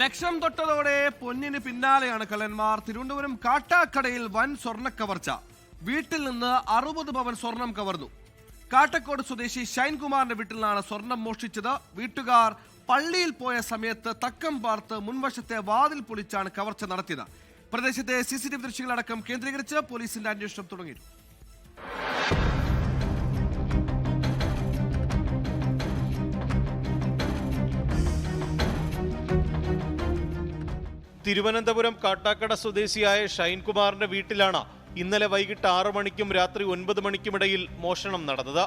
ലക്ഷം തൊട്ടതോടെ പൊന്നിന് പിന്നാലെയാണ് കള്ളന്മാർ. തിരുവനന്തപുരം കാട്ടാക്കടയിൽ വൻ സ്വർണ കവർച്ച. വീട്ടിൽ നിന്ന് അറുപത് പവൻ സ്വർണം കവർന്നു. കാട്ടക്കോട് സ്വദേശി ഷൈൻകുമാറിന്റെ വീട്ടിൽ നിന്നാണ് സ്വർണം മോഷ്ടിച്ചത്. വീട്ടുകാർ പള്ളിയിൽ പോയ സമയത്ത് തക്കം പാർത്ത് മുൻവശത്തെ വാതിൽ പൊളിച്ചാണ് കവർച്ച നടത്തിയത്. പ്രദേശത്തെ സി സി ടി വി ദൃശ്യങ്ങളടക്കം കേന്ദ്രീകരിച്ച് പോലീസിന്റെ അന്വേഷണം തുടങ്ങി. തിരുവനന്തപുരം കാട്ടാക്കട സ്വദേശിയായ ഷൈൻകുമാറിന്റെ വീട്ടിലാണ് ഇന്നലെ വൈകിട്ട് ആറു മണിക്കും രാത്രി ഒൻപത് മണിക്കുമിടയിൽ മോഷണം നടന്നത്.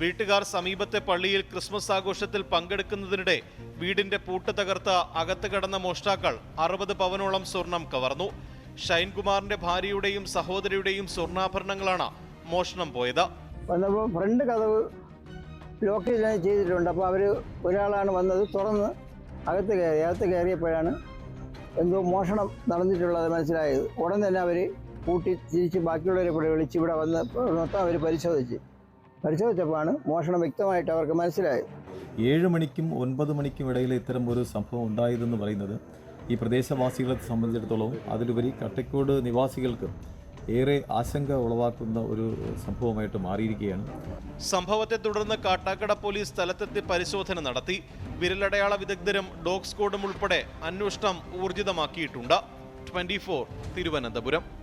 വീട്ടുകാർ സമീപത്തെ പള്ളിയിൽ ക്രിസ്മസ് ആഘോഷത്തിൽ പങ്കെടുക്കുന്നതിനിടെ വീടിന്റെ പൂട്ട് തകർത്ത് അകത്ത് കടന്ന മോഷ്ടാക്കൾ അറുപത് പവനോളം സ്വർണം കവർന്നു. ഷൈൻകുമാറിന്റെ ഭാര്യയുടെയും സഹോദരിയുടെയും സ്വർണാഭരണങ്ങളാണ് മോഷണം പോയത്. വന്നപ്പോൾ ഫ്രണ്ട് കഥവ് ലോക്ക് ചെയ്ത് ചെയ്തിട്ടുണ്ട്. അപ്പോൾ അവർ ഒരാളാണ് വന്നത്. തുറന്ന് അകത്ത് കയറി അകത്ത് കയറിയപ്പോഴാണ് എന്തോ മോഷണം നടന്നിട്ടുള്ളത് മനസ്സിലായത്. ഉടൻ തന്നെ അവർ കൂട്ടി തിരിച്ച് ബാക്കിയുള്ളവരെ കൂടെ വിളിച്ച് ഇവിടെ വന്ന് മൊത്തം അവർ പരിശോധിച്ച്. പരിശോധിച്ചപ്പോഴാണ് മോഷണം വ്യക്തമായിട്ട് അവർക്ക് മനസ്സിലായത്. ഏഴ് മണിക്കും ഒൻപത് മണിക്കും ഇടയിൽ ഇത്തരം ഒരു സംഭവം ഉണ്ടായതെന്ന് പറയുന്നത് ഈ പ്രദേശവാസികളെ സംബന്ധിച്ചിടത്തോളം അതിലുപരി കട്ടക്കോട് നിവാസികൾക്ക് ഏറെ ആശങ്ക ഉളവാക്കുന്ന ഒരു സംഭവമായിട്ട് മാറിയിരിക്കുകയാണ്. സംഭവത്തെ തുടർന്ന് കാട്ടാക്കട പോലീസ് സ്ഥലത്തെത്തി പരിശോധന നടത്തി. വിരലടയാള വിദഗ്ധരും ഡോഗ് സ്ക്വാഡും ഉൾപ്പെടെ അന്വേഷണം ഊർജിതമാക്കിയിട്ടുണ്ട്. Twenty four Thiruvananthapuram.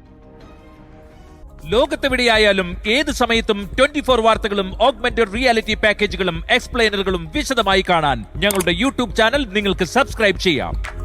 ലോകത്തെവിടെയായാലും ഏത് സമയത്തും ട്വന്റി ഫോർ വാർത്തകളും ഓഗ്മെന്റഡ് റിയാലിറ്റി പാക്കേജുകളും എക്സ്പ്ലെയിനറുകളും വിശദമായി കാണാൻ ഞങ്ങളുടെ യൂട്യൂബ് ചാനൽ നിങ്ങൾക്ക് സബ്സ്ക്രൈബ് ചെയ്യാം.